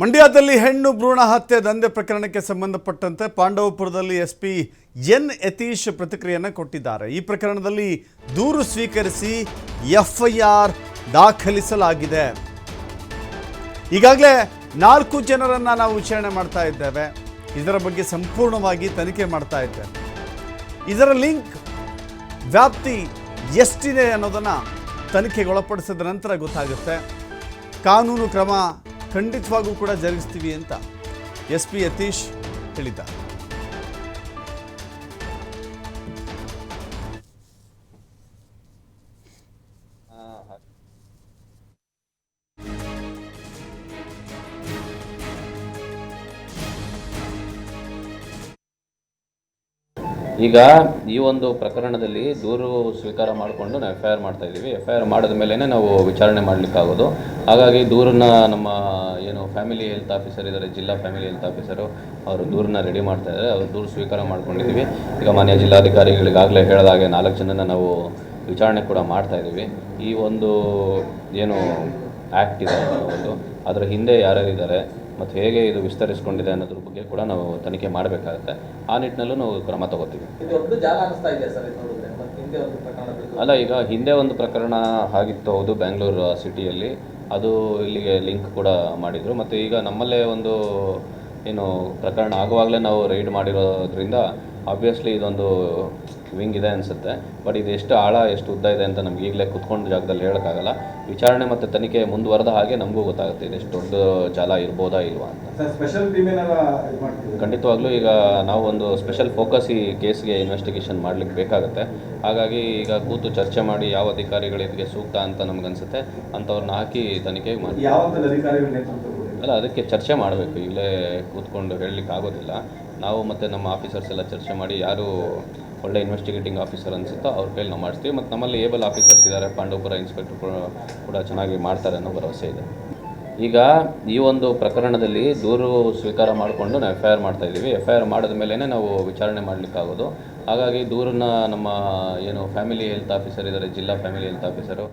ಮಂಡ್ಯದಲ್ಲಿ ಹೆಣ್ಣು ಭ್ರೂಣ ಹತ್ಯೆ ದಂಧೆ ಪ್ರಕರಣಕ್ಕೆ ಸಂಬಂಧಪಟ್ಟಂತೆ ಪಾಂಡವಪುರದಲ್ಲಿ ಎಸ್ ಪಿ ಎನ್ ಯತೀಶ್ ಪ್ರತಿಕ್ರಿಯೆಯನ್ನು ಕೊಟ್ಟಿದ್ದಾರೆ. ಈ ಪ್ರಕರಣದಲ್ಲಿ ದೂರು ಸ್ವೀಕರಿಸಿ ಎಫ್ಐಆರ್ ದಾಖಲಿಸಲಾಗಿದೆ. ಈಗಾಗಲೇ ನಾಲ್ಕು ಜನರನ್ನ ನಾವು ವಿಚಾರಣೆ ಮಾಡ್ತಾ ಇದ್ದೇವೆ. ಇದರ ಬಗ್ಗೆ ಸಂಪೂರ್ಣವಾಗಿ ತನಿಖೆ ಮಾಡ್ತಾ ಇದ್ದೇವೆ. ಇದರ ಲಿಂಕ್ ವ್ಯಾಪ್ತಿ ಎಷ್ಟಿದೆ ಅನ್ನೋದನ್ನು ತನಿಖೆಗೆ ಒಳಪಡಿಸಿದ ನಂತರ ಗೊತ್ತಾಗುತ್ತೆ. ಕಾನೂನು ಕ್ರಮ ಖಂಡಿತವಾಗೂ ಕೂಡ ಜರುಗಿಸ್ತೀವಿ ಅಂತ ಎಸ್ ಪಿ ಯತೀಶ್ ಹೇಳಿದ್ದಾರೆ. ಈಗ ಈ ಒಂದು ಪ್ರಕರಣದಲ್ಲಿ ದೂರು ಸ್ವೀಕಾರ ಮಾಡಿಕೊಂಡು ನಾವು ಎಫ್ ಐ ಆರ್ ಮಾಡ್ತಾ ಇದ್ದೀವಿ. ಎಫ್ ಐ ಆರ್ ಮಾಡಿದ ಮೇಲೇ ನಾವು ವಿಚಾರಣೆ ಮಾಡಲಿಕ್ಕಾಗೋದು. ಹಾಗಾಗಿ ದೂರನ್ನ ನಮ್ಮ ಏನು ಫ್ಯಾಮಿಲಿ ಹೆಲ್ತ್ ಆಫೀಸರ್ ಇದ್ದಾರೆ, ಜಿಲ್ಲಾ ಫ್ಯಾಮಿಲಿ ಹೆಲ್ತ್ ಆಫೀಸರು ಅವರು ದೂರನ್ನ ರೆಡಿ ಮಾಡ್ತಾ ಇದ್ದಾರೆ. ಅವರು ದೂರು ಸ್ವೀಕಾರ ಮಾಡ್ಕೊಂಡಿದ್ದೀವಿ. ಈಗ ಮಾನ್ಯ ಜಿಲ್ಲಾಧಿಕಾರಿಗಳಿಗಾಗಲೇ ಹೇಳಿದ ಹಾಗೆ ನಾಲ್ಕು ಜನನ ನಾವು ವಿಚಾರಣೆ ಕೂಡ ಮಾಡ್ತಾ ಇದ್ದೀವಿ. ಈ ಒಂದು ಏನು ಆ್ಯಕ್ಟ್ ಇದೆ ಒಂದು. ಅದರ ಹಿಂದೆ ಯಾರ್ಯಾರಿದ್ದಾರೆ ಮತ್ತು ಹೇಗೆ ಇದು ವಿಸ್ತರಿಸಿಕೊಂಡಿದೆ ಅನ್ನೋದ್ರ ಬಗ್ಗೆ ಕೂಡ ನಾವು ತನಿಖೆ ಮಾಡಬೇಕಾಗುತ್ತೆ. ಆ ನಿಟ್ಟಿನಲ್ಲೂ ನಾವು ಕ್ರಮ ತಗೋತೀವಿ. ಅಲ್ಲ ಈಗ ಹಿಂದೆ ಒಂದು ಪ್ರಕರಣ ಆಗಿತ್ತು ಹೌದು ಬ್ಯಾಂಗ್ಳೂರು ಸಿಟಿಯಲ್ಲಿ. ಅದು ಇಲ್ಲಿಗೆ ಲಿಂಕ್ ಕೂಡ ಮಾಡಿದರು. ಮತ್ತು ಈಗ ನಮ್ಮಲ್ಲೇ ಒಂದು ಏನು ಪ್ರಕರಣ ಆಗುವಾಗಲೇ ನಾವು ರೈಡ್ ಮಾಡಿರೋದ್ರಿಂದ ಆಬ್ವಿಯಸ್ಲಿ ಇದೊಂದು ವಿಂಗ್ ಇದೆ ಅನಿಸುತ್ತೆ. ಬಟ್ ಇದು ಎಷ್ಟು ಆಳ ಎಷ್ಟು ಉದ್ದ ಇದೆ ಅಂತ ನಮ್ಗೆ ಈಗಲೇ ಕುತ್ಕೊಂಡು ಜಾಗದಲ್ಲಿ ಹೇಳೋಕ್ಕಾಗಲ್ಲ. ವಿಚಾರಣೆ ಮತ್ತು ತನಿಖೆ ಮುಂದುವರೆದ ಹಾಗೆ ನಮಗೂ ಗೊತ್ತಾಗುತ್ತೆ ಇದು ಎಷ್ಟು ದೊಡ್ಡ ಜಾಲ ಇರ್ಬೋದಾ ಇಲ್ವಾ ಅಂತ. ಸ್ಪೆಷಲ್ ಖಂಡಿತವಾಗ್ಲೂ ಈಗ ನಾವು ಒಂದು ಸ್ಪೆಷಲ್ ಫೋಕಸ್ ಈ ಕೇಸ್ಗೆ ಇನ್ವೆಸ್ಟಿಗೇಷನ್ ಮಾಡ್ಲಿಕ್ಕೆ ಬೇಕಾಗುತ್ತೆ. ಹಾಗಾಗಿ ಈಗ ಕೂತು ಚರ್ಚೆ ಮಾಡಿ ಯಾವ ಅಧಿಕಾರಿಗಳು ಇದಕ್ಕೆ ಸೂಕ್ತ ಅಂತ ನಮ್ಗನ್ಸುತ್ತೆ. ಅಂಥವ್ರನ್ನ ಹಾಕಿ ತನಿಖೆ ಮಾಡಿ ಅಲ್ಲ, ಅದಕ್ಕೆ ಚರ್ಚೆ ಮಾಡಬೇಕು. ಇಲ್ಲೇ ಕೂತ್ಕೊಂಡು ಹೇಳಲಿಕ್ಕೆ ಆಗೋದಿಲ್ಲ ನಾವು ಮತ್ತು ನಮ್ಮ ಆಫೀಸರ್ಸ್ ಎಲ್ಲ ಚರ್ಚೆ ಮಾಡಿ ಯಾರು ಒಳ್ಳೆ ಇನ್ವೆಸ್ಟಿಗೇಟಿಂಗ್ ಆಫೀಸರ್ ಅನಿಸುತ್ತೋ ಅವ್ರ ಕೈಲಿ ನಾವು ಮಾಡಿಸ್ತೀವಿ. ಮತ್ತು ನಮ್ಮಲ್ಲಿ ಏಬಲ್ ಆಫೀಸರ್ಸ್ ಇದ್ದಾರೆ ಪಾಂಡವಪುರ ಇನ್ಸ್ಪೆಕ್ಟರ್ ಕೂಡ ಚೆನ್ನಾಗಿ ಮಾಡ್ತಾರೆ ಅನ್ನೋ ಭರವಸೆ ಇದೆ. ಈಗ ಈ ಒಂದು ಪ್ರಕರಣದಲ್ಲಿ ದೂರು ಸ್ವೀಕಾರ ಮಾಡಿಕೊಂಡು ನಾವು ಎಫ್ ಐ ಆರ್ ಮಾಡ್ತಾ ಇದ್ದೀವಿ. ಎಫ್ ಐ ಆರ್ ಮಾಡಿದ ಮೇಲೇ ನಾವು ವಿಚಾರಣೆ ಮಾಡಲಿಕ್ಕಾಗೋದು. ಹಾಗಾಗಿ ದೂರನ್ನ ನಮ್ಮ ಏನು ಫ್ಯಾಮಿಲಿ ಹೆಲ್ತ್ ಆಫೀಸರ್ ಇದ್ದಾರೆ ಜಿಲ್ಲಾ ಫ್ಯಾಮಿಲಿ ಹೆಲ್ತ್ ಆಫೀಸರು